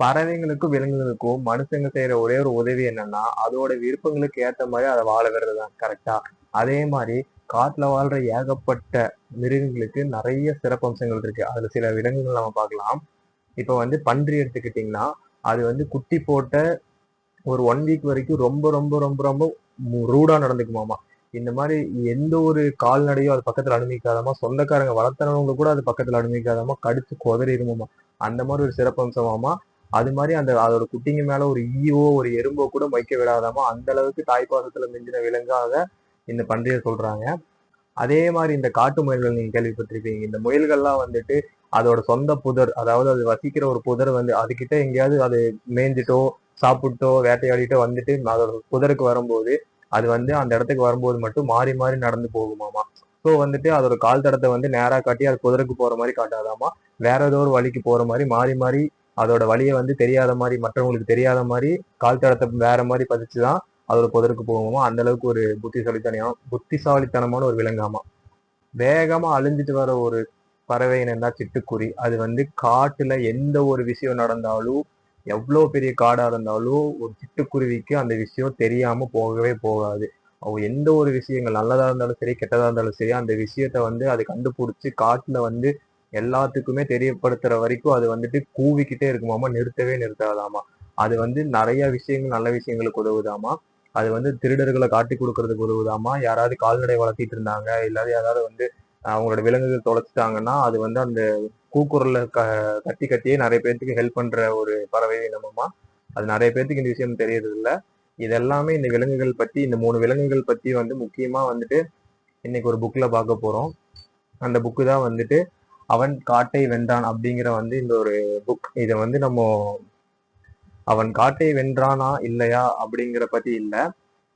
பறவைங்களுக்கும் விலங்குகளுக்கும் மனுஷங்க செய்யற ஒரே ஒரு உதவி என்னன்னா அதோட விருப்பங்களுக்கு ஏத்த மாதிரி அதை வாழ விடுறதுதான் கரெக்டா அதே மாதிரி காட்டுல வாழ்ற ஏகப்பட்ட மிருகங்களுக்கு நிறைய சிறப்பம்சங்கள் இருக்கு. அதுல சில விலங்குகள் நம்ம பார்க்கலாம். இப்ப வந்து பன்றி எடுத்துக்கிட்டிங்கன்னா அது வந்து குட்டி போட்ட ஒரு ஒன் வீக் வரைக்கும் ரொம்ப ரொம்ப ரொம்ப ரொம்ப ரூடா நடந்துக்குமாமா? இந்த மாதிரி எந்த ஒரு கால்நடையோ அது பக்கத்துல அனுமதிக்காதாமா சொந்தக்காரங்க வளர்த்தனவங்க கூட அது பக்கத்துல அனுமதிக்காதாமா கடிச்சு குதறிடுமாமா? அந்த மாதிரி ஒரு சிறப்பம்சமாமா? அது மாதிரி அந்த அதோட குட்டிங்க மேல ஒரு ஈவோ ஒரு எறும்போ கூட வைக்க விடாதாமா அந்த அளவுக்கு தாய்ப்பாசத்துல மிஞ்சின விலங்காக இந்த பன்றியை சொல்றாங்க. அதே மாதிரி இந்த காட்டு முயல்கள் நீங்க கேள்விப்பட்டிருப்பீங்க. இந்த முயல்கள்லாம் வந்துட்டு அதோட சொந்த புதர் அதாவது அது வசிக்கிற ஒரு புதர் வந்து அதுகிட்ட எங்கேயாவது அது மேய்ஞ்சிட்டோ சாப்பிட்டோ வேட்டையாடிட்டோ வந்துட்டு அதோட புதருக்கு வரும்போது அது வந்து அந்த இடத்துக்கு வரும்போது மட்டும் மாறி மாறி நடந்து போகுமாமா. ஸோ வந்துட்டு அதோட கால் தடத்தை வந்து நேராக காட்டி அது குதிரைக்கு போற மாதிரி காட்டாதாமா வேற ஏதோ ஒரு வழிக்கு போற மாதிரி மாறி மாறி அதோட வழியை வந்து தெரியாத மாதிரி மற்றவங்களுக்கு தெரியாத மாதிரி கால் தடத்தை வேற மாதிரி பதிச்சுதான் அதோட புதருக்கு போகுமா அந்த அளவுக்கு ஒரு புத்திசாலித்தனம் புத்திசாலித்தனமான ஒரு விலங்காமா. வேகமா அழிஞ்சிட்டு வர ஒரு பறவை இனம் தான் சிட்டுக்குருவி. அது வந்து காட்டுல எந்த ஒரு விஷயம் நடந்தாலும் எவ்வளோ பெரிய காடா இருந்தாலும் ஒரு சிட்டுக்குருவிக்கு அந்த விஷயம் தெரியாம போகவே போகாது. அவங்க எந்த ஒரு விஷயங்கள் நல்லதா இருந்தாலும் சரி கெட்டதா இருந்தாலும் சரி அந்த விஷயத்த வந்து அது கண்டுபிடிச்சி காட்டுல வந்து எல்லாத்துக்குமே தெரியப்படுத்துற வரைக்கும் அது வந்துட்டு கூவிக்கிட்டே இருக்குமாமா நிறுத்தவே நிறுத்தாதாமா. அது வந்து நிறைய விஷயங்கள் நல்ல விஷயங்களுக்கு உதவுதாமா. அது வந்து திருடர்களை காட்டி கொடுக்கறதுக்கு உதவுதாமா. யாராவது கால்நடை வளர்த்திட்டு இருந்தாங்க இல்லாத யாராவது வந்து அவங்களோட விலங்குகள் தொலைச்சிட்டாங்கன்னா அது வந்து அந்த கூக்குரல்ல க கத்தி கத்தியே நிறைய பேர்த்துக்கு ஹெல்ப் பண்ற ஒரு பறவை இனமாமா. அது நிறைய பேர்த்துக்கு இந்த விஷயம் தெரியறது இதெல்லாமே இந்த விலங்குகள் பத்தி இந்த மூணு விலங்குகள் பத்தி வந்து முக்கியமா வந்துட்டு இன்னைக்கு ஒரு புக்ல பார்க்க போறோம். அந்த புக்கு தான் வந்துட்டு அவன் காட்டை வென்றான் அப்படிங்கிற வந்து இந்த ஒரு புக் இதை வந்து நம்ம அவன் காட்டை வென்றானா இல்லையா அப்படிங்கிற பத்தி இல்லை.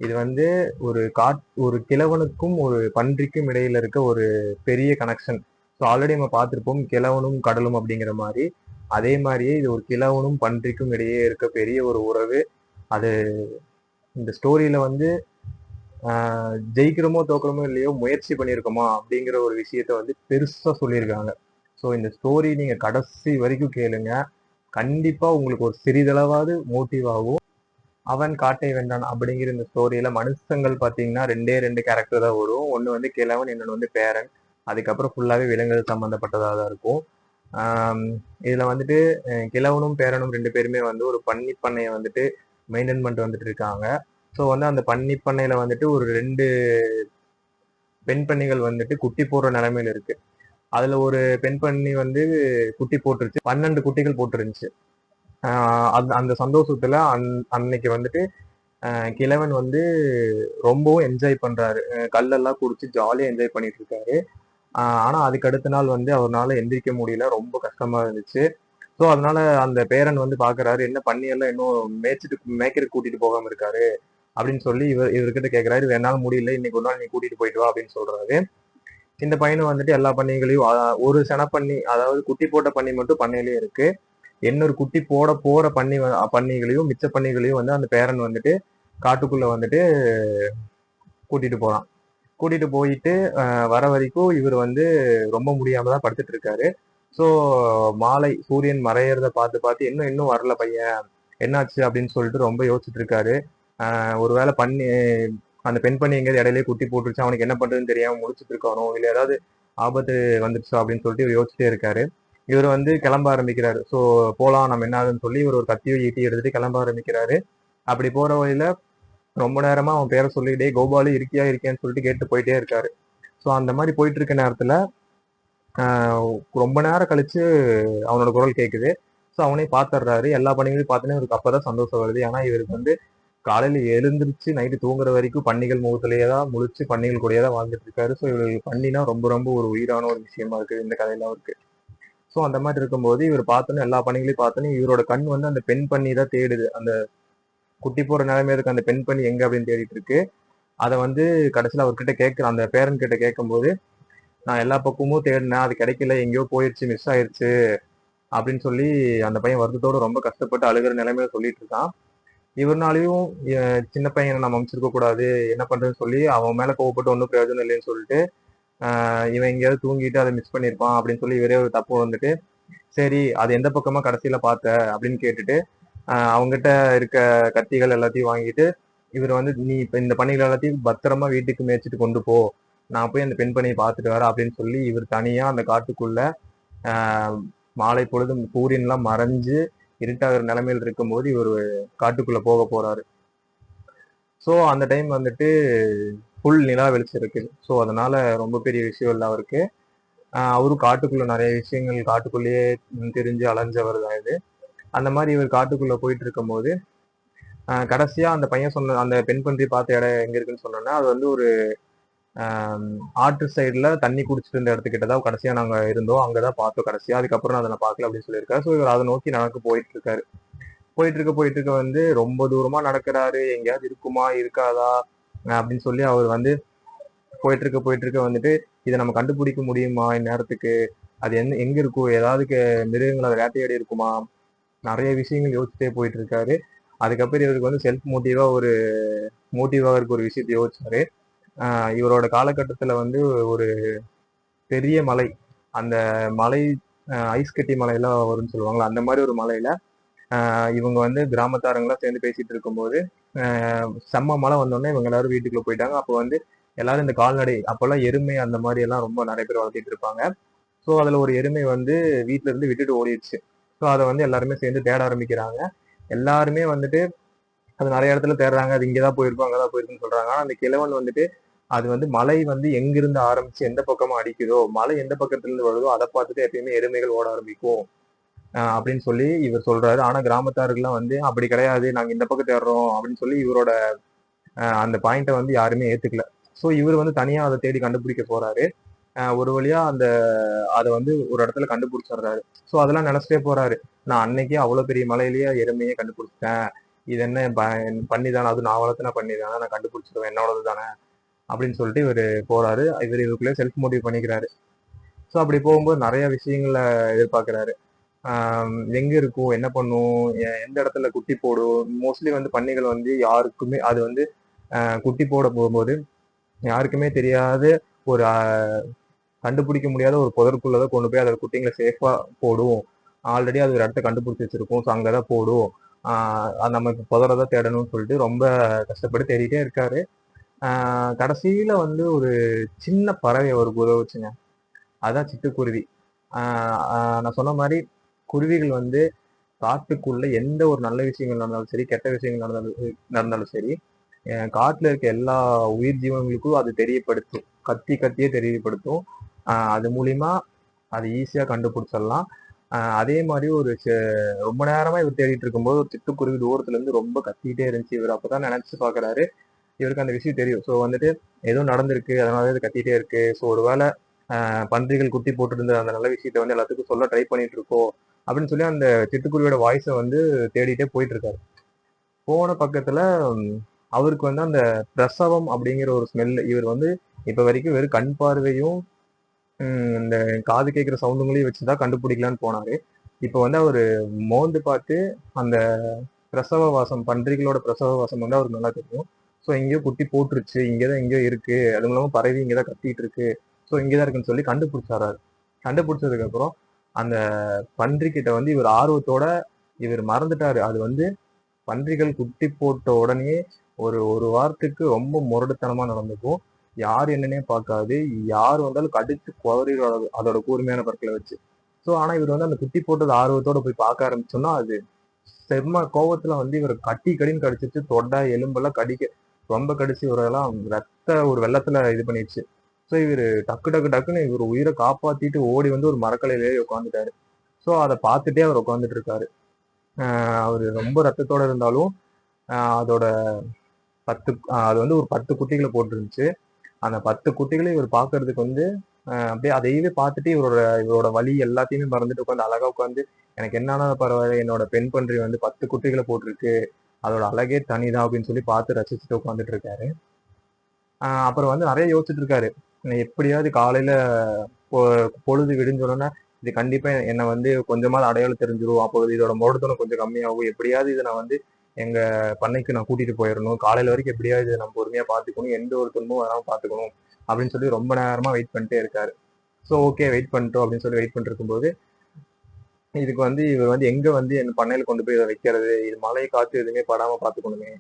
இது வந்து ஒரு காட் ஒரு கிழவனுக்கும் ஒரு பன்றிக்கும் இடையில இருக்க ஒரு பெரிய கனெக்ஷன் ஸோ ஆல்ரெடி நம்ம பார்த்துருப்போம் கிழவனும் கடலும் அப்படிங்கிற மாதிரி. அதே மாதிரியே இது ஒரு கிழவனும் பன்றிக்கும் இடையே இருக்க பெரிய ஒரு உறவு. அது இந்த ஸ்டோரியில வந்து ஜெயிக்கிறோமோ தோக்கிறோமோ இல்லையோ முயற்சி பண்ணியிருக்கோமா அப்படிங்கிற ஒரு விஷயத்த வந்து பெருசா சொல்லியிருக்காங்க. ஸோ இந்த ஸ்டோரி நீங்க கடைசி வரைக்கும் கேளுங்க. கண்டிப்பா உங்களுக்கு ஒரு சிறிதளவாவது மோட்டிவ் ஆகும். அவன் காட்டை வென்றான் அப்படிங்கிற இந்த ஸ்டோரியில மனுஷங்கள் பாத்தீங்கன்னா ரெண்டே ரெண்டு கேரக்டர் தான் வரும். ஒன்னு வந்து கிழவன் இன்னொன்று வந்து பேரன். அதுக்கப்புறம் ஃபுல்லாகவே விலங்குகள் சம்மந்தப்பட்டதாக தான் இருக்கும். இதில் வந்துட்டு கிழவனும் பேரனும் ரெண்டு பேருமே வந்து ஒரு பன்னி பண்ணையை வந்துட்டு மெயின்டைன் பண்ணிட்டு வந்துட்டு இருக்காங்க. ஸோ வந்து அந்த பன்னி பண்ணையில வந்துட்டு ஒரு ரெண்டு பெண் பண்ணிகள் வந்துட்டு குட்டி போடுற நிலைமையில இருக்கு. அதுல ஒரு பெண் பண்ணி வந்து குட்டி போட்டுருச்சு. பன்னெண்டு குட்டிகள் போட்டுருந்துச்சு. அந்த அந்த சந்தோஷத்துல அன் அன்னைக்கு வந்துட்டு கிழவன் வந்து ரொம்பவும் என்ஜாய் பண்றாரு. கல்லெல்லாம் குடிச்சு ஜாலியாக என்ஜாய் பண்ணிட்டு இருக்காரு. ஆனால் அதுக்கு அடுத்த நாள் வந்து அவரால் எந்திரிக்க முடியல. ரொம்ப கஷ்டமா இருந்துச்சு. ஸோ அதனால அந்த பேரன் வந்து பாக்குறாரு என்ன பண்ணியெல்லாம் இன்னும் மேய்ச்சிட்டு மேய்க்கிறதுக்கு கூட்டிட்டு போகாம இருக்காரு. அப்படின்னு சொல்லி இவர் இவர்கிட்ட கேட்குறாரு "இது முடியல. இன்னைக்கு ஒரு நாள் நீ கூட்டிட்டு போயிட்டு வா அப்படின்னு சொல்றாரு. இந்த பையனும் வந்துட்டு எல்லா பண்ணைகளையும் ஒரு பண்ணி அதாவது குட்டி போட்ட பண்ணி மட்டும் பண்ணையிலேயே இருக்கு. இன்னொரு குட்டி போட போற பண்ணி வ- பண்ணிகளையும் மிச்ச பண்ணிகளையும் வந்து அந்த பேரன் வந்துட்டு காட்டுக்குள்ள வந்துட்டு கூட்டிட்டு போறான். கூட்டிட்டு போயிட்டு வர வரைக்கும் இவர் வந்து ரொம்ப முடியாம தான் படுத்துட்டு இருக்காரு. ஸோ மாலை சூரியன் மறையறத பார்த்து பார்த்து இன்னும் இன்னும் வரல பையன். என்னாச்சு அப்படின்னு சொல்லிட்டு ரொம்ப யோசிச்சுட்டு இருக்காரு. ஒரு ஒருவேளை பண்ணி அந்த பெண் பண்ணி எங்கேயாவது இடையிலே குட்டி போட்டுருச்சு அவனுக்கு என்ன பண்றதுன்னு தெரியாம முடிச்சுட்டு இருக்கானோ இல்லை ஏதாவது ஆபத்து வந்துருச்சோ அப்படின்னு சொல்லிட்டு இவர் யோசிச்சுட்டே இருக்காரு. இவர் வந்து கிளம்ப ஆரம்பிக்கிறாரு. ஸோ போலாம் நம்ம என்ன ஆகுதுன்னு சொல்லி இவர் ஒரு கத்தியோ ஈட்டி எடுத்துட்டு கிளம்ப ஆரம்பிக்கிறாரு. அப்படி போற வழியில ரொம்ப நேரமா அவன் பேரை சொல்லிக்கிட்டே கோபாலு இருக்கியா இருக்கியான்னு சொல்லிட்டு கேட்டு போயிட்டே இருக்காரு. ஸோ அந்த மாதிரி போயிட்டு இருக்க நேரத்துல ரொம்ப நேரம் கழிச்சு அவனோட குரல் கேட்குது ஸோ அவனே பாத்துடுறாரு எல்லா பணிகளையும் பார்த்தோன்னே இவருக்கு அப்பதான் சந்தோஷம் வருது. ஏன்னா இவருக்கு வந்து காலையில எழுந்திருச்சு நைட்டு தூங்குற வரைக்கும் பன்னிகள் முகத்திலேயே தான் முழிச்சு பண்ணிகள் கூடயே தான் வாழ்ந்துட்டு இருக்காரு. ஸோ இவருக்கு பண்ணினா ரொம்ப ரொம்ப ஒரு உயிரான ஒரு விஷயமா இருக்கு இந்த கதையில அவருக்கு. ஸோ அந்த மாதிரி இருக்கும்போது இவர் பார்த்தோன்னே எல்லா பணிகளையும் பார்த்தோன்னே இவரோட கண் வந்து அந்த பெண் பண்ணி தான் தேடுது. அந்த குட்டி போற நிலைமையில இருக்க அந்த பெண் பண்ணி எங்க அப்படின்னு தேடிட்டு இருக்கு. அதை வந்து கடைசியில அவர்கிட்ட கேட்குற அந்த பேரன் கிட்ட கேட்கும்போது நான் எல்லா பக்கமும் தேடினேன் அது கிடைக்கல எங்கேயோ போயிடுச்சு மிஸ் ஆயிடுச்சு அப்படின்னு சொல்லி அந்த பையன் வருத்தத்தோட ரொம்ப கஷ்டப்பட்டு அழுகிற நிலைமையில சொல்லிட்டு இருக்கான். இவர்னாலையும் சின்ன பையனை நம்ம அமைச்சிருக்க கூடாது. என்ன பண்றதுன்னு சொல்லி அவன் மேல கோவப்பட்டு ஒன்றும் பிரயோஜனம் இல்லைன்னு சொல்லிட்டு இவன் எங்கேயாவது தூங்கிட்டு அதை மிஸ் பண்ணியிருப்பான் அப்படின்னு சொல்லி இவரே ஒரு தப்பு வந்துட்டு சரி அது எந்த பக்கமா கடைசியில பார்த்த அப்படின்னு கேட்டுட்டு அவங்ககிட்ட இருக்க கத்திகள் எல்லாத்தையும் வாங்கிட்டு இவர் வந்து நீ இப்ப இந்த பணிகள் எல்லாத்தையும் பத்திரமா வீட்டுக்கு மேய்ச்சிட்டு கொண்டு போ. நான் போய் அந்த பெண் பணியை பார்த்துட்டு வரேன் அப்படின்னு சொல்லி இவர் தனியா அந்த காட்டுக்குள்ள மாலை பொழுது சூரியன்லாம் மறைஞ்சு இருட்டாகிற நிலைமையில் இருக்கும்போது இவர் காட்டுக்குள்ள போக போறாரு. ஸோ அந்த டைம் வந்துட்டு ஃபுல் நிலா வெளிச்சம் இருக்கு. ஸோ அதனால ரொம்ப பெரிய விஷயம் இல்லை அவருக்கு. அவரும் காட்டுக்குள்ள நிறைய விஷயங்கள் காட்டுக்குள்ளேயே தெரிஞ்சு அலைஞ்சவர் தான் இது. அந்த மாதிரி இவர் காட்டுக்குள்ள போயிட்டு இருக்கும்போது கடைசியா அந்த பையன் சொன்ன அந்த பெண் பன்றி பார்த்த இடம் எங்க இருக்குன்னு சொன்னோன்னா அது வந்து ஒரு ஆற்று சைடில் தண்ணி குடிச்சிட்டு இருந்த இடத்துக்கிட்ட தான் கடைசியாக நாங்கள் இருந்தோம். அங்கதான் பார்த்தோம் கடைசியாக அதுக்கப்புறம் அதை நான் பார்க்கல அப்படின்னு சொல்லியிருக்காரு. ஸோ இவர் அதை நோக்கி நடக்க போயிட்டு இருக்காரு போயிட்டு இருக்க போயிட்டு இருக்க வந்து ரொம்ப தூரமாக நடக்கிறாரு. எங்கேயாவது இருக்குமா இருக்காதா அப்படின்னு சொல்லி அவர் வந்து போயிட்டு இருக்க போயிட்டு இருக்க வந்துட்டு இதை நம்ம கண்டுபிடிக்க முடியுமா இந்நேரத்துக்கு அது எந்த எங்க இருக்கும் ஏதாவது மிருகங்களை மிருகங்கள் அதை வேட்டையாடி இருக்குமா? நிறைய விஷயங்கள் யோசிச்சுட்டே போயிட்டு இருக்காரு அதுக்கப்புறம் இவருக்கு வந்து செல்ஃப் மோட்டிவா ஒரு மோட்டிவாக இருக்க ஒரு விஷயத்தை யோசிச்சாரு. இவரோட காலகட்டத்தில் வந்து ஒரு பெரிய மலை அந்த மலை ஐஸ் கட்டி மலையெல்லாம் வரும்னு சொல்லுவாங்களா அந்த மாதிரி ஒரு மலையில இவங்க வந்து கிராமத்தாரங்களாம் சேர்ந்து பேசிட்டு இருக்கும்போது செம்ம மழை வந்தோடனே இவங்க எல்லாரும் வீட்டுக்குள்ள போயிட்டாங்க. அப்போ வந்து எல்லாரும் இந்த கால்நடை அப்போல்லாம் எருமை அந்த மாதிரி எல்லாம் ரொம்ப நிறைய பேர் வளர்த்திட்டு இருப்பாங்க. ஸோ அதில் ஒரு எருமை வந்து வீட்டில இருந்து விட்டுட்டு ஓடிடுச்சு. ஸோ அதை வந்து எல்லாருமே சேர்ந்து தேட ஆரம்பிக்கிறாங்க. எல்லாருமே வந்துட்டு அது நிறைய இடத்துல தேடுறாங்க. அது இங்கே தான் போயிருக்கும் அங்கே தான் போயிருக்குன்னு சொல்றாங்க அந்த கிழவன் வந்துட்டு அது வந்து மலை வந்து எங்கிருந்து ஆரம்பிச்சு எந்த பக்கமா அடிக்குதோ மலை எந்த பக்கத்துல இருந்து வருதோ அதை பார்த்துட்டு எப்பயுமே எருமைகள் ஓட ஆரம்பிக்கும். அப்படின்னு சொல்லி இவர் சொல்றாரு. ஆனா கிராமத்தாருக்குலாம் வந்து அப்படி கிடையாது. நாங்க இந்த பக்கம் தேடுறோம். அப்படின்னு சொல்லி இவரோட அந்த பாயிண்ட்டை வந்து யாருமே ஏத்துக்கல. ஸோ இவர் வந்து தனியா அதை தேடி கண்டுபிடிக்க போறாரு. ஒரு வழியா அந்த அதை வந்து ஒரு இடத்துல கண்டுபிடிச்சிடுறாரு. ஸோ அதெல்லாம் நினைச்சிட்டே போறாரு. நான் அன்னைக்கே அவ்வளோ பெரிய மலையிலேயே எருமையே கண்டுபிடிச்சிட்டேன். இது என்ன பண்ணி தானே அது நான் வளர்த்துனா பண்ணி தானே நான் கண்டுபிடிச்சிருவேன். என்னோடது தானே? அப்படின்னு சொல்லிட்டு இவர் போறாரு. இவர் இதுக்குள்ளே செல்ஃப் மோட்டிவ் பண்ணிக்கிறாரு. ஸோ அப்படி போகும்போது நிறைய விஷயங்களை எதிர்பார்க்கிறாரு. எங்கே எங்க இருக்கும்? என்ன பண்ணும்? எந்த இடத்துல குட்டி போடும்? மோஸ்ட்லி வந்து பன்னிகள் வந்து யாருக்குமே அது வந்து குட்டி போட போகும்போது யாருக்குமே தெரியாத ஒரு கண்டுபிடிக்க முடியாத ஒரு புதருக்குள்ளதான் கொண்டு போய் அதோட குட்டிங்களை சேஃபாக போடும். ஆல்ரெடி அது ஒரு இடத்த கண்டுபிடிச்சி வச்சிருக்கும். ஸோ அங்கதான் போடும். அது நம்ம இப்போ புதரை தேடணும்னு சொல்லிட்டு ரொம்ப கஷ்டப்பட்டு தேடிட்டே இருக்காரு. கடைசியில வந்து ஒரு சின்ன பறவை அவருக்கு உதவுச்சுங்க அதான் சிட்டுக்குருவி ஆஹ் ஆஹ் நான் சொன்ன மாதிரி குருவிகள் வந்து காட்டுக்குள்ள எந்த ஒரு நல்ல விஷயங்கள் நடந்தாலும் சரி கெட்ட விஷயங்கள் நடந்தாலும் நடந்தாலும் சரி காட்டுல இருக்க எல்லா உயிர் ஜீவன்களுக்கும் அது தெரியப்படுத்தும். கத்தி கத்தியே தெரியப்படுத்தும். ஆஹ் அது மூலியமா அது ஈஸியா கண்டுபிடிச்சிடலாம். ஆஹ் அதே மாதிரி ஒரு ரொம்ப நேரமா இவர் தேடிட்டு இருக்கும்போது ஒரு சிட்டுக்குருவி தூரத்துல இருந்து ரொம்ப கத்திக்கிட்டே இருந்துச்சு. இவர் அப்பதான் நினைச்சு பாக்குறாரு. இவருக்கு அந்த விஷயம் தெரியும். ஸோ வந்துட்டு ஏதோ நடந்திருக்கு அதனால இது கத்திட்டே இருக்கு. ஸோ ஒரு வேளை பன்றிகள் குட்டி போட்டுருந்த அந்த நல்ல விஷயத்த வந்து எல்லாத்துக்கும் சொல்ல ட்ரை பண்ணிட்டு இருக்கோம் அப்படின்னு சொல்லி அந்த சிட்டுக்குருவியோட வாய்ஸை வந்து தேடிட்டே போயிட்டு இருக்காரு போன பக்கத்துல அவருக்கு வந்து அந்த பிரசவம் அப்படிங்கிற ஒரு ஸ்மெல் இவர் வந்து இப்ப வரைக்கும் வெறும் கண் பார்வையும் இந்த காது கேட்குற சவுண்டுங்களையும் வச்சுதான் கண்டுபிடிக்கலான்னு போனாரு. இப்போ வந்து அவர் மோந்து பார்த்து அந்த பிரசவ வாசம் பன்றிகளோட பிரசவ வாசம் வந்து அவருக்கு நல்லா தெரியும். ஸோ எங்கேயோ குட்டி போட்டுருச்சு. இங்கே தான் எங்கேயோ இருக்கு. அது மூலமா பறவை இங்கே தான் கத்திட்டு இருக்கு ஸோ இங்கே தான் இருக்குன்னு சொல்லி கண்டுபிடிச்சாரு கண்டுபிடிச்சதுக்கப்புறம் அந்த பன்றிக்கிட்ட வந்து இவர் ஆர்வத்தோட இவர் மறந்துட்டாரு. அது வந்து பன்றிகள் குட்டி போட்ட உடனே ஒரு ஒரு வாரத்துக்கு ரொம்ப முரடுத்தனமாக நடந்துக்கும். யார் என்னன்னே பார்க்காது. யார் வந்தாலும் கடிச்சு குதறிடும் அதோட- கூர்மையான பற்களை வச்சு. ஸோ ஆனால் இவர் வந்து அந்த குட்டி போட்டது ஆர்வத்தோட போய் பார்க்க ஆரம்பிச்சோம்னா அது செம்ம கோவத்தில் வந்து இவர் கட்டி கடின்னு கடிச்சிட்டு தொண்டை எலும்பெல்லாம் கடிக்க ரொம்ப கடிச்சு இவரெல்லாம் ரத்த ஒரு வெள்ளத்துல இது பண்ணிடுச்சு. ஸோ இவர் டக்கு டக்கு டக்குன்னு இவர் உயிரை காப்பாத்திட்டு ஓடி வந்து ஒரு மரக்கலையிலேயே உட்காந்துட்டாரு ஸோ அதை பார்த்துட்டே அவர் உட்காந்துட்டு இருக்காரு. அவர் ரொம்ப ரத்தத்தோட இருந்தாலும் அதோட பத்து அது வந்து ஒரு பத்து குட்டிகளை போட்டுருந்துச்சு. அந்த பத்து குட்டிகளை இவர் பார்க்கறதுக்கு வந்து அப்படியே அதையவே பார்த்துட்டு இவரோட இவரோட வழி எல்லாத்தையுமே மறந்துட்டு உட்காந்து அழகா உட்காந்து எனக்கு என்னன்னா பரவாயில்ல என்னோட பெண் பன்றி வந்து பத்து குட்டிகளை போட்டிருக்கு. அதோட அழகே தனிதான் அப்படின்னு சொல்லி பார்த்து ரசிச்சுட்டு உட்காந்துட்டு இருக்காரு. அப்புறம் வந்து நிறைய யோசிச்சுட்டு இருக்காரு. நான் எப்படியாவது காலையில பொ- பொழுது விடிஞ்சோடனே இது கண்டிப்பா என்னை வந்து கொஞ்சமாவது அடையாளம் தெரிஞ்சிடும் அப்போ இதோட முரடுத்தனம் கொஞ்சம் கம்மியாகும். எப்படியாவது இதை நான் வந்து எங்க பண்ணைக்கு நான் கூட்டிட்டு போயிடணும். காலையில வரைக்கும் எப்படியாவது இதை நம்ம பொறுமையா பாத்துக்கணும் எந்த ஒரு துன்பமும் வராமல் பாத்துக்கணும் அப்படின்னு சொல்லி ரொம்ப நேரமா வெயிட் பண்ணிட்டே இருக்காரு. ஸோ ஓகே வெயிட் பண்ணிட்டோம் அப்படின்னு சொல்லி வெயிட் பண்ணிட்டு இருக்கும்போது இதுக்கு வந்து இவர் வந்து எங்க வந்து என் பண்ணையில கொண்டு போய் இதை வைக்கிறது? இது மழை காத்து எதுவுமே படாம பாத்துக்கணுமே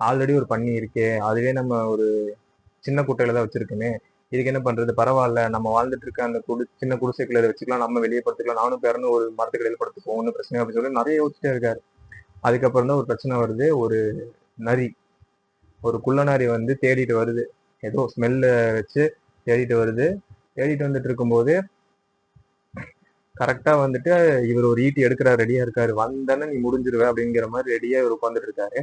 ஆல்ரெடி ஒரு பண்ணி இருக்கே. அதுவே நம்ம ஒரு சின்ன குட்டையில தான் வச்சிருக்கோமே. இதுக்கு என்ன பண்றது? பரவாயில்ல. நம்ம வாழ்ந்துட்டு இருக்க அந்த குடி சின்ன குடிசைக்குள்ள வச்சுக்கலாம். நம்ம வெளியே படுத்துக்கலாம். நானும் பேரணும் ஒரு மரத்துக்கடையில் படுத்துப்போம் ஒன்றும் பிரச்சனை அப்படின்னு சொல்லி நிறைய யோசிச்சுட்டே இருக்காரு. அதுக்கப்புறம் தான் ஒரு பிரச்சனை வருது. ஒரு நரி. ஒரு குள்ள நரி வந்து தேடிட்டு வருது. ஏதோ ஸ்மெல்ல வச்சு தேடிட்டு வருது. தேடிட்டு வந்துட்டு இருக்கும்போது கரெக்டா வந்துட்டு இவர் ஒரு ஈட்டி எடுக்கிறார் ரெடியா இருக்காரு. வந்தோன்னே நீ முடிஞ்சிருவ அப்படிங்கிற மாதிரி ரெடியா இவர் உட்காந்துட்டு இருக்காரு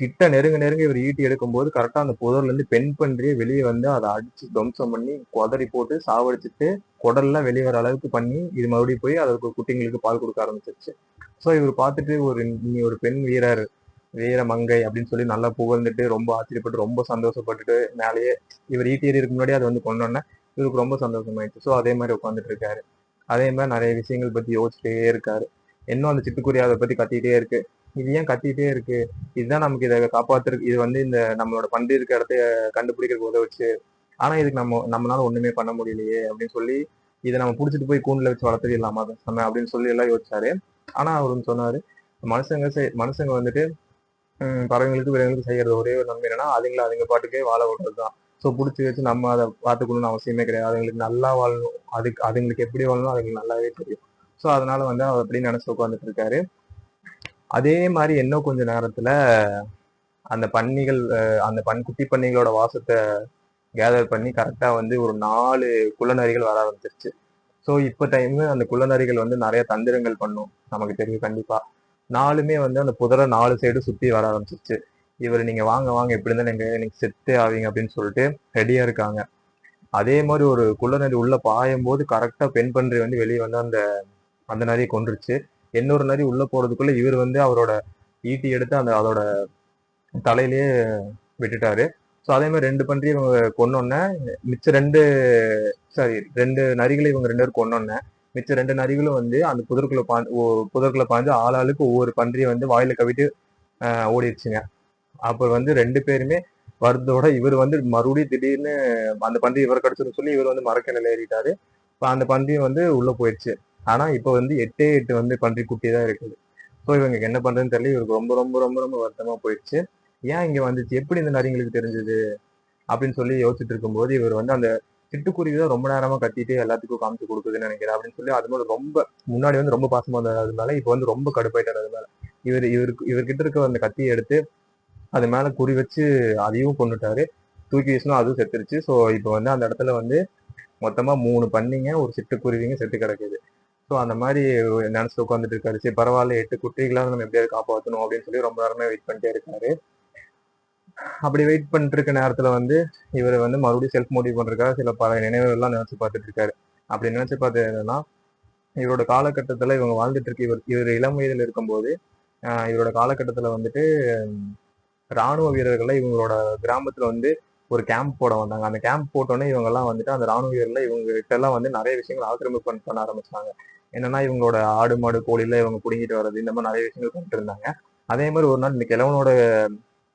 கிட்ட நெருங்க நெருங்க இவர் ஈட்டி எடுக்கும்போது கரெக்டா அந்த புதர்ல இருந்து பெண் பன்றியே வெளியே வந்து அதை அடிச்சு துவம்சம் பண்ணி குதறி போட்டு சாவடிச்சிட்டு குடல்லாம் வெளியே வர அளவுக்கு பண்ணி இது மறுபடியும் போய் அதற்கு குட்டிங்களுக்கு பால் கொடுக்க ஆரம்பிச்சிருச்சு. ஸோ இவர் பார்த்துட்டு ஒரு நீ ஒரு பெண் வீரர் வீர மங்கை அப்படின்னு சொல்லி நல்லா புகழ்ந்துட்டு ரொம்ப ஆச்சரியப்பட்டு ரொம்ப சந்தோஷப்பட்டுட்டு மேலேயே இவர் ஈட்டி எறியறதுக்கு முன்னாடி அதை வந்து கொண்டோன்னே இவருக்கு ரொம்ப சந்தோஷமாயிடுச்சு. ஸோ அதே மாதிரி உட்காந்துட்டு இருக்காரு அதே மாதிரி நிறைய விஷயங்கள் பத்தி யோசிச்சுட்டே இருக்காரு. இன்னும் அந்த சிட்டுக்குருவி அதை பத்தி கத்திட்டே இருக்கு. இது ஏன் கத்திட்டே இருக்கு? இதுதான் நமக்கு இதை காப்பாத்துருக்கு இது வந்து இந்த நம்மளோட பண்டி இருக்க இடத்த கண்டுபிடிக்கிறதுக்கு உதவுச்சு. ஆனா இதுக்கு நம்ம நம்மளால ஒண்ணுமே பண்ண முடியலையே அப்படின்னு சொல்லி இதை நம்ம புடிச்சிட்டு போய் கூண்டுல வச்சு வளர்த்துடலாமா செம்ம அப்படின்னு சொல்லி எல்லாம் யோசிச்சாரு. ஆனா அவர் சொன்னார் சொன்னாரு மனுஷங்க செய்- மனுஷங்க வந்துட்டு பறவைங்களுக்கு விலங்குகளுக்கு செய்யறது ஒரே ஒரு நன்மை என்னன்னா அதுங்களை அதுங்க பாட்டுக்கே வாழ விடுறது தான் ஸோ பிடிச்சி வச்சு நம்ம அதை பார்த்துக்கணும்னு அவசியமே கிடையாது. அதுங்களுக்கு நல்லா வாழணும். அதுக்கு அதுங்களுக்கு எப்படி வாழணும் அதுங்களுக்கு நல்லாவே தெரியும். ஸோ அதனால வந்து அவர் அப்படி நினைச்சு உட்காந்துட்டு இருக்காரு அதே மாதிரி இன்னும் கொஞ்ச நேரத்துல அந்த பன்னிகள் அந்த பன் குட்டி பன்னிகளோட வாசத்தை கேதர் பண்ணி கரெக்டா வந்து ஒரு நாலு குள்ளநரிகள் வர ஆரம்பிச்சிருச்சு. ஸோ இப்போ டைம் அந்த குள்ளநரிகள் வந்து நிறைய தந்திரங்கள் பண்ணும். நமக்கு தெரியும் கண்டிப்பா. நாலுமே வந்து அந்த புதரை நாலு சைடு சுத்தி வர ஆரம்பிச்சிருச்சு. இவர் நீங்க வாங்க வாங்க எப்படி இருந்தாலும் நீங்க நீங்க செத்தே ஆவீங்க அப்படின்னு சொல்லிட்டு ரெடியா இருக்காங்க. அதே மாதிரி ஒரு குள்ளநரி உள்ள பாயும் போது கரெக்டா பெண் பன்றி வந்து வெளியே வந்து அந்த அந்த நரியை கொன்றுச்சு. இன்னொரு நரி உள்ள போறதுக்குள்ள இவர் வந்து அவரோட ஈட்டி எடுத்து அந்த அதோட தலையிலேயே விட்டுட்டாரு. ஸோ அதே மாதிரி ரெண்டு பன்றி இவங்க கொன்னோன்னே மிச்ச ரெண்டு சாரி ரெண்டு நரிகளை இவங்க ரெண்டு பேரும் கொன்னோன்னே மிச்ச ரெண்டு நரிகளும் வந்து அந்த புதற்குள்ள பாஞ்சு ஓ- புதருக்குள்ள ஆளாளுக்கு ஒவ்வொரு பன்றியை வந்து வாயில கவிட்டு ஓடிடுச்சுங்க அப்புறம் வந்து ரெண்டு பேருமே வருதோட இவர் வந்து மறுபடியும் திடீர்னு அந்த பந்தயம் இவர் கடிச்சிடும் சொல்லி இவர் வந்து மரக்கிளையில ஏறிட்டாரு. இப்போ அந்த பந்தயம் வந்து உள்ள போயிடுச்சு. ஆனா இப்போ வந்து எட்டே எட்டு வந்து பன்றி குட்டி தான் இருக்குது. ஸோ இவங்க என்ன பண்றதுன்னு தெரியல. இவருக்கு ரொம்ப ரொம்ப ரொம்ப ரொம்ப வருத்தமா போயிடுச்சு. ஏன் இங்க வந்துச்சு? எப்படி இந்த நரிங்களுக்கு தெரிஞ்சது? அப்படின்னு சொல்லி யோசிச்சுட்டு இருக்கும்போது இவர் வந்து அந்த சிட்டுக்குருவி தான் ரொம்ப நேரமா கத்திட்டு எல்லாத்துக்கும் காமிச்சு கொடுக்குதுன்னு நினைக்கிறேன் அப்படின்னு சொல்லி அது மாதிரி ரொம்ப முன்னாடி வந்து ரொம்ப பாசமா இருந்தது. அது மேல இப்போ வந்து ரொம்ப கடுப்பாயிட்டார் அது மேல. இவர் இவருக்கு இவர்கிட்ட இருக்க அந்த கத்தியை எடுத்து அது மேலே குறி வச்சு அதையும் கொண்டுட்டாரு. தூக்கி வீசினா அதுவும் செத்துருச்சு. ஸோ இப்போ வந்து அந்த இடத்துல வந்து மொத்தமாக மூணு பண்ணிங்க ஒரு சிட்டுக்குருவிங்க செத்து கிடக்குது. ஸோ அந்த மாதிரி நினச்சி உட்காந்துட்டு இருக்காரு. சரி பரவாயில்ல எட்டு குட்டிகளாக நம்ம எப்படியாவது காப்பாற்றணும் அப்படின்னு சொல்லி ரொம்ப நேரமே வெயிட் பண்ணிட்டே இருக்காரு. அப்படி வெயிட் பண்ணிட்டு இருக்க நேரத்தில் வந்து இவர் வந்து மறுபடியும் செல்ஃப் மோட்டிவ் பண்றதுக்காக சில பல நினைவுகள்லாம் நினச்சி பார்த்துட்டு இருக்காரு. அப்படி நினச்சி பார்த்தது என்னன்னா இவரோட காலகட்டத்தில் இவங்க வாழ்ந்துட்டு இருக்கு இவர் இவர் இளம் வயதில் இருக்கும்போது இவரோட காலகட்டத்தில் வந்துட்டு ராணுவ வீரர்களை இவங்களோட கிராமத்துல வந்து ஒரு கேம்ப் போட வந்தாங்க. அந்த கேம்ப் போட்டோன்னே இவங்க எல்லாம் வந்துட்டு அந்த ராணுவ வீரர்ல இவங்க எல்லாம் வந்து நிறைய விஷயங்கள் ஆக்கிரமிப்பு பண்ண பண்ண ஆரம்பிச்சாங்க என்னன்னா இவங்களோட ஆடு மாடு கோழில இவங்க புடுங்கிட்டு வர்றது இந்த மாதிரி நிறைய விஷயங்கள் பண்ணிட்டு இருந்தாங்க. அதே மாதிரி ஒரு நாள் இந்த கிழவனோட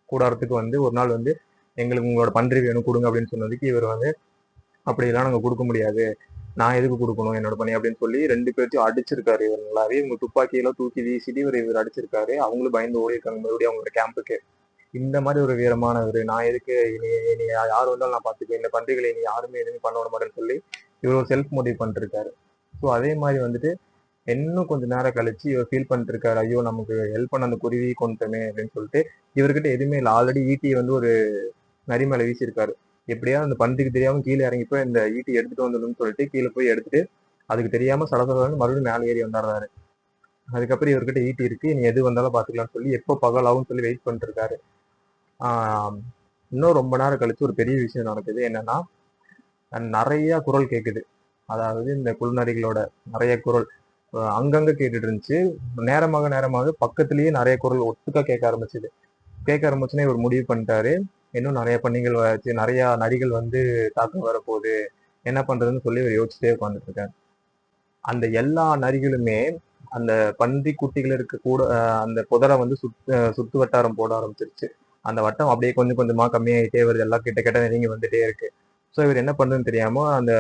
கூடாரத்துக்கு வந்து ஒரு நாள் வந்து எங்களுக்கு உங்களோட பன்றி வேணும் கொடுங்க அப்படின்னு சொன்னதுக்கு இவர் வந்து அப்படியெல்லாம் நாங்கள் கொடுக்க முடியாது. நான் எதுக்கு கொடுக்கணும்? என்னோட பணி அப்படின்னு சொல்லி ரெண்டு பேர்த்தையும் அடிச்சிருக்காரு இவர் நல்லாவே. இவங்க துப்பாக்கியெல்லாம் தூக்கி வீசிட்டு இவர் இவர் அடிச்சிருக்காரு. அவங்களும் பயந்து ஓடி இருக்காங்க மறுபடியும் அவங்களோட கேம்புக்கு இந்த மாதிரி ஒரு வீரமானவர். நான் எதுக்கு இனி இனி யார் வந்தாலும் நான் பார்த்துக்கேன் இந்த பன்றிகளை இனி யாருமே எதுவுமே பண்ண விட மாட்டேன்னு சொல்லி இவர் ஒரு செல்ஃப் மோட்டிவ் பண்ணிருக்காரு. ஸோ அதே மாதிரி வந்துட்டு இன்னும் கொஞ்சம் நேரம் கழிச்சு இவர் ஃபீல் பண்ணிட்டு இருக்காரு ஐயோ நமக்கு ஹெல்ப் பண்ண அந்த குருவி கொண்டுட்டோமே அப்படின்னு சொல்லிட்டு இவர்கிட்ட எதுவுமே இல்லை. ஆல்ரெடி ஈட்டியை வந்து ஒரு நரி மேலே வீசியிருக்காரு. எப்படியாவது அந்த பன்றிக்கு தெரியாம கீழே இறங்கி போய் இந்த ஈட்டி எடுத்துட்டு வந்துடணும்னு சொல்லிட்டு கீழே போய் எடுத்துட்டு அதுக்கு தெரியாம சடசடன்னு மறுபடியும் மேலே ஏறி வந்துடுறாரு. அதுக்கப்புறம் இவர்கிட்ட ஈட்டி இருக்கு. நீ எது வந்தாலும் பாத்துக்கலாம்னு சொல்லி எப்போ பகலாவும் சொல்லி வெயிட் பண்ணிட்டு இருக்காரு. இன்னும் ரொம்ப நேரம் கழித்து ஒரு பெரிய விஷயம் நடக்குது. என்னன்னா நிறைய குரல் கேட்குது அதாவது இந்த குழுநரிகளோட நிறைய குரல் அங்கங்கே கேட்டுட்டு இருந்துச்சு. நேரமாக நேரமாக பக்கத்துலேயே நிறைய குரல் ஒட்டுக்கா கேட்க ஆரம்பிச்சுது. கேட்க ஆரம்பிச்சுன்னா இவர் முடிவு பண்ணிட்டாரு. இன்னும் நிறைய பன்னிகள் வச்சு நிறைய நரிகள் வந்து தாக்கம் வரப்போகுது. என்ன பண்ணுறதுன்னு சொல்லி இவர் யோசிச்சுட்டே உட்காந்துட்டு இருக்காரு அந்த எல்லா நரிகளுமே அந்த பன்றி குட்டிகள் இருக்க கூட அந்த புதரை வந்து சுத்து சுத்து வட்டாரம் போட ஆரம்பிச்சிருச்சு. அந்த வட்டம் அப்படியே கொஞ்சம் கொஞ்சமா கம்மியாயிட்டே வருது. எல்லாம் கிட்ட கிட்ட நெருங்கி வந்துட்டே இருக்கு. ஸோ இவர் என்ன பண்ணுதுன்னு தெரியாம அந்த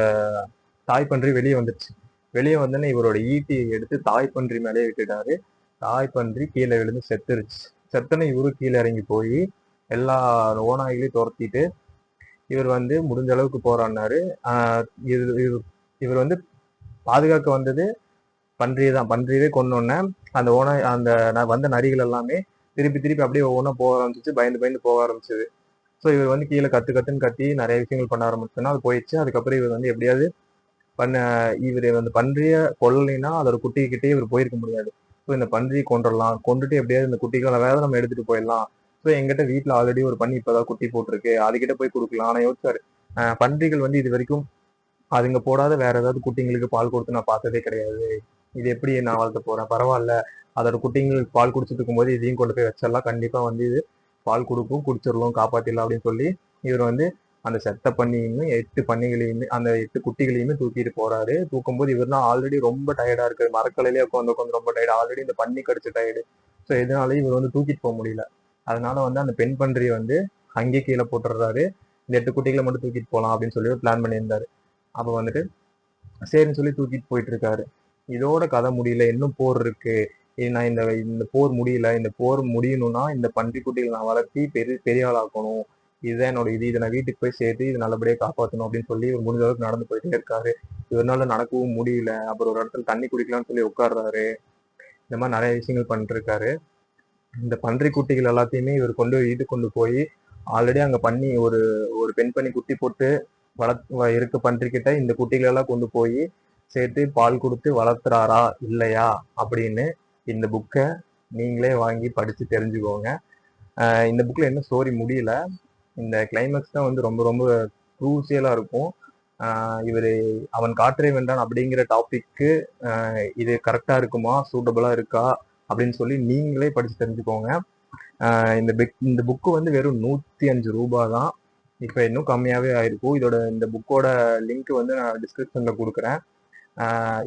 தாய் பன்றி வெளியே வந்துருச்சு. வெளியே வந்தோடனே இவரோட ஈட்டியை எடுத்து தாய் பன்றி மேலேயே விட்டுட்டாரு. தாய் பன்றி கீழே விழுந்து செத்துருச்சு. செத்தனை இவரு கீழே இறங்கி போய் எல்லா ஓநாய்களையும் துரத்திட்டு இவர் வந்து முடிஞ்ச அளவுக்கு போராடினாரு. இது இவர் வந்து பாதுகாக்க வந்தது பன்றியை தான் பன்றியவே கொன்னோடனே அந்த ஓனாய் அந்த ந- வந்த நரிகள் எல்லாமே திருப்பி திருப்பி அப்படியே ஒவ்வொன்றா போக ஆரம்பிச்சிச்சு. பயந்து பயந்து போக ஆரம்பிச்சது. ஸோ இவர் வந்து கீழே கற்று கத்துன்னு கத்தி நிறைய விஷயங்கள் பண்ண ஆரம்பிச்சோன்னா அது போயிடுச்சு. அதுக்கப்புறம் இவர் வந்து எப்படியாவது பண்ண இவர் வந்து பன்றிய கொல்லலைன்னா அதோட குட்டிக்கிட்டே இவர் போயிருக்க முடியாது. ஸோ இந்த பன்றியை கொண்டுடலாம் கொண்டுட்டு எப்படியாவது இந்த குட்டிகளை வேற நம்ம எடுத்துட்டு போயிடலாம். ஸோ எங்கிட்ட வீட்டில் ஆல்ரெடி ஒரு பண்ணி இப்போதான் குட்டி போட்டிருக்கு. அதுக்கிட்ட போய் கொடுக்கலாம். ஆனால் யோசிச்சாரு. பன்றிகள் வந்து இது வரைக்கும் அதுங்க போடாத வேற ஏதாவது குட்டிங்களுக்கு பால் கொடுத்து நான் பார்த்ததே கிடையாது. இது எப்படி நான் வளர்த்த போறேன்? பரவாயில்ல. அதோட குட்டிங்களுக்கு பால் குடிச்சிட்டு இருக்கும்போது இதையும் கொண்டு போய் வச்சிடலாம். கண்டிப்பா வந்து இது பால் கொடுக்கும் குடிச்சிடலாம் காப்பாத்திடலாம் அப்படின்னு சொல்லி இவர் வந்து அந்த செத்த பண்ணியுமே எட்டு பண்ணிகளையுமே அந்த எட்டு குட்டிகளையுமே தூக்கிட்டு போறாரு. தூக்கும்போது இவர் தான் ஆல்ரெடி ரொம்ப டயர்டா இருக்கு மரக்கலையிலே உட்காந்து உட்காந்து ரொம்ப டயர்டு ஆல்ரெடி இந்த பண்ணி கடிச்ச டயர்டு ஸோ எதனாலையும் இவர் வந்து தூக்கிட்டு போக முடியல. அதனால வந்து அந்த பெண் பன்றியை வந்து அங்கே கீழே போட்டுடுறாரு. இந்த எட்டு குட்டிகளை மட்டும் தூக்கிட்டு போகலாம் அப்படின்னு சொல்லி பிளான் பண்ணியிருந்தாரு. அப்போ வந்துட்டு சரின்னு சொல்லி தூக்கிட்டு போயிட்டு இருக்காரு. இதோட கதை முடியல. இன்னும் போர் இருக்கு? நான் இந்த இந்த போர் முடியல. இந்த போர் முடியணும்னா இந்த பன்றிக்குட்டிகளை நான் வளர்த்தி பெரிய பெரிய ஆளாக்கணும் இதுதான் என்னோட இது. இதை நான் வீட்டுக்கு போய் சேர்த்து இது நல்லபடியாக காப்பாற்றணும் அப்படின்னு சொல்லி இவர் முடிஞ்ச அளவுக்கு நடந்து போயிட்டே இருக்காரு. இதனால நடக்கவும் முடியல. அப்புறம் ஒரு இடத்துல தண்ணி குடிக்கலாம்னு சொல்லி உட்கார்றாரு. இந்த மாதிரி நிறைய விஷயங்கள் பண்ணிட்டு இருக்காரு இந்த பன்றி குட்டிகள் எல்லாத்தையுமே இவர் கொண்டு போய் வீட்டுக்கு கொண்டு போய் ஆல்ரெடி அங்கே பண்ணி ஒரு ஒரு பெண் பண்ணி குட்டி போட்டு வளர்த்து இருக்க பன்றிக்கிட்ட இந்த குட்டிகள் எல்லாம் கொண்டு போய் சேர்த்து பால் கொடுத்து வளர்த்துறாரா இல்லையா அப்படின்னு இந்த புக்கை நீங்களே வாங்கி படித்து தெரிஞ்சுக்கோங்க. இந்த புக்கில் என்ன ஸ்டோரி முடியல இந்த கிளைமேக்ஸ் தான் வந்து ரொம்ப ரொம்ப க்ரூசியலாக இருக்கும். இவர் அவன் காற்றை வென்றான் அப்படிங்கிற டாபிக்கு இது கரெக்டாக இருக்குமா சூட்டபுளாக இருக்கா அப்படின்னு சொல்லி நீங்களே படித்து தெரிஞ்சுக்கோங்க. இந்த புக் இந்த புக்கு வந்து வெறும் நூற்றி அஞ்சு ரூபாய் தான். இப்போ இன்னும் கம்மியாகவே ஆயிருக்கும். இதோட இந்த புக்கோட லிங்க் வந்து நான் டிஸ்கிரிப்ஷனில் கொடுக்குறேன்.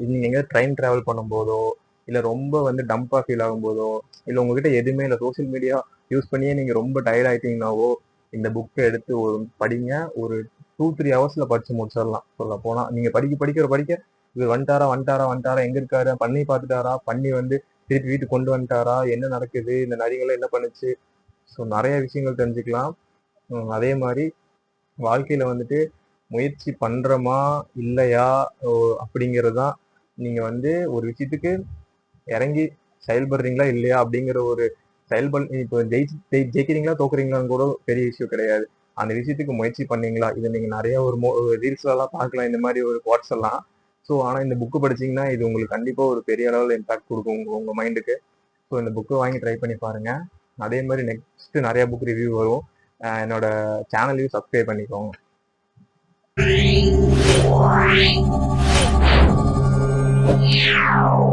இது நீங்க ட்ரெயின் டிராவல் பண்ணும்போதோ இல்ல ரொம்ப வந்து டம்பா ஃபீல் ஆகும்போதோ இல்ல உங்ககிட்ட எதுவுமே இல்லை சோஷியல் மீடியா யூஸ் பண்ணியே நீங்க ரொம்ப டயர்ட் ஆயிட்டீங்கன்னாவோ இந்த புக்கை எடுத்து ஒரு படிங்க. ஒரு டூ த்ரீ ஹவர்ஸ்ல படிச்சு முடிச்சிடலாம். சொல்ல போனா நீங்க படிக்க படிக்கிற படிக்க இது வந்துட்டாரா வந்துட்டாரா வந்துட்டாரா எங்க இருக்காரு பண்ணி பார்த்துட்டாரா பண்ணி வந்து திருப்பி வீட்டுக்கு கொண்டு வந்துட்டாரா என்ன நடக்குது இந்த நரிகளை என்ன பண்ணுச்சு? ஸோ நிறைய விஷயங்கள் தெரிஞ்சுக்கலாம். அதே மாதிரி வாழ்க்கையில வந்துட்டு முயற்சி பண்ணுறோமா இல்லையா? ஓ, அப்படிங்கிறது தான் நீங்க வந்து ஒரு விஷயத்துக்கு இறங்கி செயல்படுறீங்களா இல்லையா? அப்படிங்கிற ஒரு செயல்பட இப்போ ஜெயிச்சு ஜெயிக்கிறீங்களா தோக்குறீங்களான்னு கூட பெரிய விஷயம் கிடையாது. அந்த விஷயத்துக்கு முயற்சி பண்ணீங்களா? இதை நீங்க நிறைய ஒரு மோ ரீல்ஸ்ல எல்லாம் பார்க்கலாம். இந்த மாதிரி ஒரு குவாட்ஸ் எல்லாம். ஸோ ஆனா இந்த புக்கு படிச்சீங்கன்னா இது உங்களுக்கு கண்டிப்பா ஒரு பெரிய அளவில் இம்பாக்ட் கொடுக்கும் உங்க உங்கள் மைண்டுக்கு ஸோ இந்த புக்கு வாங்கி ட்ரை பண்ணி பாருங்க. அதே மாதிரி நெக்ஸ்ட் நிறைய புக் ரிவ்யூ வரும். என்னோட சேனலையும் சப்ஸ்கிரைப் பண்ணிக்கோங்க. Meow. Meow.